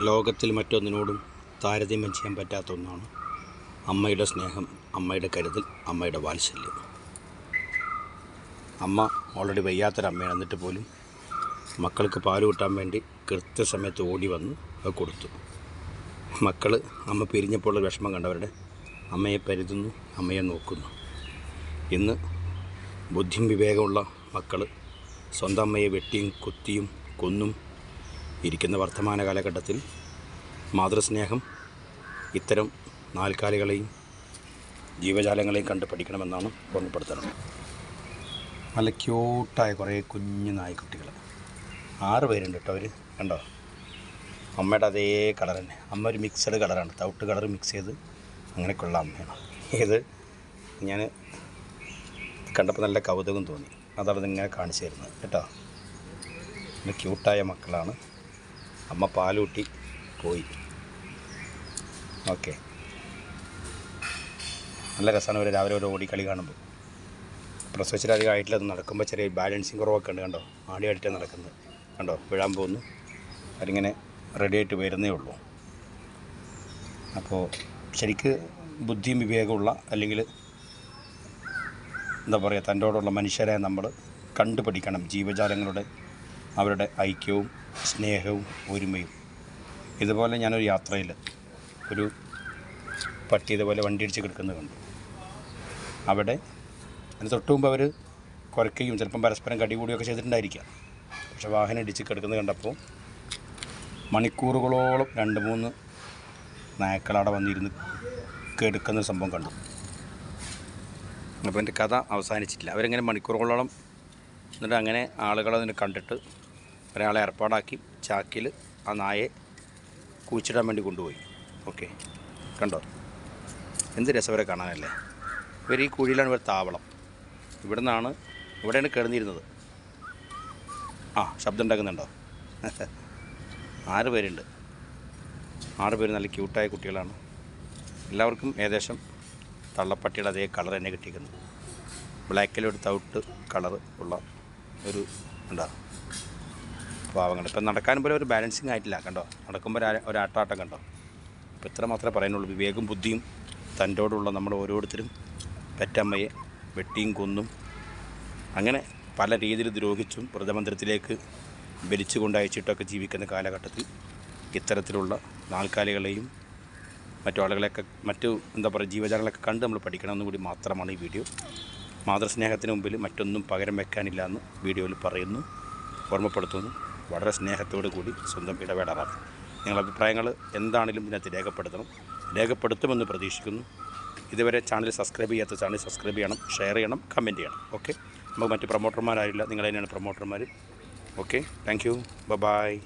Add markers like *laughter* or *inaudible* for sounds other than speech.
ലോകത്തിൽ മറ്റൊന്നിനോടും താരതമ്യം ചെയ്യാൻ പറ്റാത്ത ഒന്നാണ് അമ്മയുടെ സ്നേഹം അമ്മയുടെ കരുതൽ അമ്മയുടെ വാത്സല്യം. അമ്മ ഓൾറെഡി വയ്യാത്തൊരമ്മയാണ്. എന്നിട്ട് പോലും മക്കൾക്ക് പാൽ കിട്ടാൻ വേണ്ടി കൃത്യസമയത്ത് ഓടി വന്ന് അത് കൊടുത്തു. മക്കൾ അമ്മ പിരിഞ്ഞപ്പോഴുള്ള വിഷമം കണ്ടവരുടെ അമ്മയെ പരുതുന്നു അമ്മയെ നോക്കുന്നു. ഇന്ന് ബുദ്ധിയും വിവേകമുള്ള മക്കൾ സ്വന്തം അമ്മയെ വെട്ടിയും കുത്തിയും കൊന്നും ഇരിക്കുന്ന വർത്തമാന കാലഘട്ടത്തിൽ മാതൃസ്നേഹം ഇത്തരം നാൽക്കാലികളെയും ജീവജാലങ്ങളെയും കണ്ട് പഠിക്കണമെന്നാണ് ഓർമ്മപ്പെടുത്തുന്നത് നല്ല ക്യൂട്ടായ കുറേ കുഞ്ഞു നായ്ക്കുട്ടികൾ ആറ് പേരുണ്ട് കേട്ടോ അവർ കണ്ടോ? അമ്മയുടെ അതേ കളർ തന്നെ. അമ്മ ഒരു മിക്സഡ് കളറാണ്. തൗട്ട് കളർ മിക്സ് ചെയ്ത് അങ്ങനെയൊക്കെയുള്ള അമ്മയാണ്. ഇത് ഞാൻ കണ്ടപ്പോൾ നല്ല കൗതുകം തോന്നി. അതാണ് ഇങ്ങനെ കാണിച്ചു തരുന്നത്. കേട്ടോ? നല്ല ക്യൂട്ടായ മക്കളാണ്. അമ്മ പാലൂട്ടി പോയി. ഓക്കെ. നല്ല രസമാണ് ഒരു രാവിലെ ഒരു ഓടിക്കളി കാണുമ്പോൾ. പ്രസവിച്ചിട്ട് അധികം ആയിട്ടില്ല അത് നടക്കുമ്പോൾ ചെറിയ ബാലൻസിങ് കുറവൊക്കെ ഉണ്ട് കണ്ടോ? ആടി ആടിയിട്ട് നടക്കുന്നത്. കണ്ടോ? വീഴാൻ പോകുന്നു. അവരിങ്ങനെ റെഡി ആയിട്ട് വരുന്നേ ഉള്ളൂ. അപ്പോൾ ശരിക്ക് ബുദ്ധിയും വിവേകമുള്ള അല്ലെങ്കിൽ എന്താ പറയുക തന്റോടുള്ള മനുഷ്യരെ നമ്മൾ കണ്ടുപഠിക്കണം ജീവജാലങ്ങളുടെ അവരുടെ ഐക്യവും സ്നേഹവും ഒരുമയും. ഇതുപോലെ ഞാനൊരു യാത്രയിൽ ഒരു പട്ടി ഇതുപോലെ വണ്ടി ഇടിച്ച് കിടക്കുന്നത് കണ്ടു. അവിടെ അതിന് തൊട്ട് മുമ്പ് അവർ കുറയ്ക്കുകയും ചിലപ്പം പരസ്പരം കടികൂടിയൊക്കെ ചെയ്തിട്ടുണ്ടായിരിക്കാം. പക്ഷെ വാഹനം ഇടിച്ച് കിടക്കുന്നത് കണ്ടപ്പോൾ മണിക്കൂറുകളോളം രണ്ട് മൂന്ന് നായക്കളവിടെ വന്നിരുന്ന് കെടുക്കുന്ന സംഭവം കണ്ടു. അപ്പോൾ എന്റെ കഥ അവസാനിച്ചിട്ടില്ല. അവരിങ്ങനെ മണിക്കൂറുകളോളം എന്നിട്ട് അങ്ങനെ ആളുകളതിനെ കണ്ടിട്ട് ഒരാളെ ഏർപ്പാടാക്കി ചാക്കിൽ ആ നായെ കൂച്ചിടാൻ വേണ്ടി കൊണ്ടുപോയി. ഓക്കെ. കണ്ടോ? എന്ത് രസവരെ കാണാനല്ലേ? ഇവർ ഈ കുഴിയിലാണ് ഇവർ താവളം. ഇവിടെ നിന്നാണ് ഇവിടെയാണ് കിടന്നിരുന്നത്. ആ ശബ്ദം ഉണ്ടാക്കുന്നുണ്ടോ? *laughs* ആറ് പേരുണ്ട്. ആറ് പേര് നല്ല ക്യൂട്ടായ കുട്ടികളാണ്. എല്ലാവർക്കും ഏകദേശം തള്ളപ്പട്ടിയുടെ അതേ കളർ തന്നെ കിട്ടിയിരിക്കുന്നത് ബ്ലാക്കിലൊരു തൗട്ട് കളർ ഉള്ള ഒരു ഉണ്ടാ പാവങ്ങൾ ഇപ്പം നടക്കാൻ പോലും ഒരു ബാലൻസിങ് ആയിട്ടില്ല കണ്ടോ? നടക്കുമ്പോൾ ഒരു ആട്ടാട്ടം കണ്ടോ? ഇപ്പം ഇത്ര മാത്രമേ പറയുന്നുള്ളൂ. വിവേകം ബുദ്ധിയും തന്റോടുള്ള നമ്മൾ ഓരോരുത്തരും പെറ്റമ്മയെ വെട്ടിയും കൊന്നും അങ്ങനെ പല രീതിയിൽ ദ്രോഹിച്ചും വ്രതമന്ദിരത്തിലേക്ക് വലിച്ചു കൊണ്ടയച്ചിട്ടൊക്കെ ജീവിക്കുന്ന കാലഘട്ടത്തിൽ ഇത്തരത്തിലുള്ള നാൽക്കാലികളെയും മറ്റു ആളുകളെയൊക്കെ മറ്റു എന്താ പറയുക ജീവജാലങ്ങളൊക്കെ കണ്ട് നമ്മൾ പഠിക്കണമെന്ന് കൂടി മാത്രമാണ് ഈ വീഡിയോ. മാതൃസ്നേഹത്തിന് മുമ്പിൽ മറ്റൊന്നും പകരം വെക്കാനില്ല എന്ന് വീഡിയോയിൽ പറയുന്നു. ഓർമ്മപ്പെടുത്തുന്നു. വളരെ സ്നേഹത്തോടു കൂടി സ്വന്തം ഇടപെടാറാണ്. നിങ്ങളുടെ അഭിപ്രായങ്ങൾ എന്താണെങ്കിലും ഇതിനകത്ത് രേഖപ്പെടുത്തണം. രേഖപ്പെടുത്തുമെന്ന് പ്രതീക്ഷിക്കുന്നു. ഇതുവരെ ചാനൽ സബ്സ്ക്രൈബ് ചെയ്യാത്ത ചാനൽ സബ്സ്ക്രൈബ് ചെയ്യണം ഷെയർ ചെയ്യണം കമന്റ് ചെയ്യണം. ഓക്കെ? നമുക്ക് മറ്റ് പ്രൊമോട്ടർമാരായില്ല നിങ്ങൾ തന്നെയാണ് പ്രൊമോട്ടർമാർ ഓക്കെ? Thank you. ബൈ.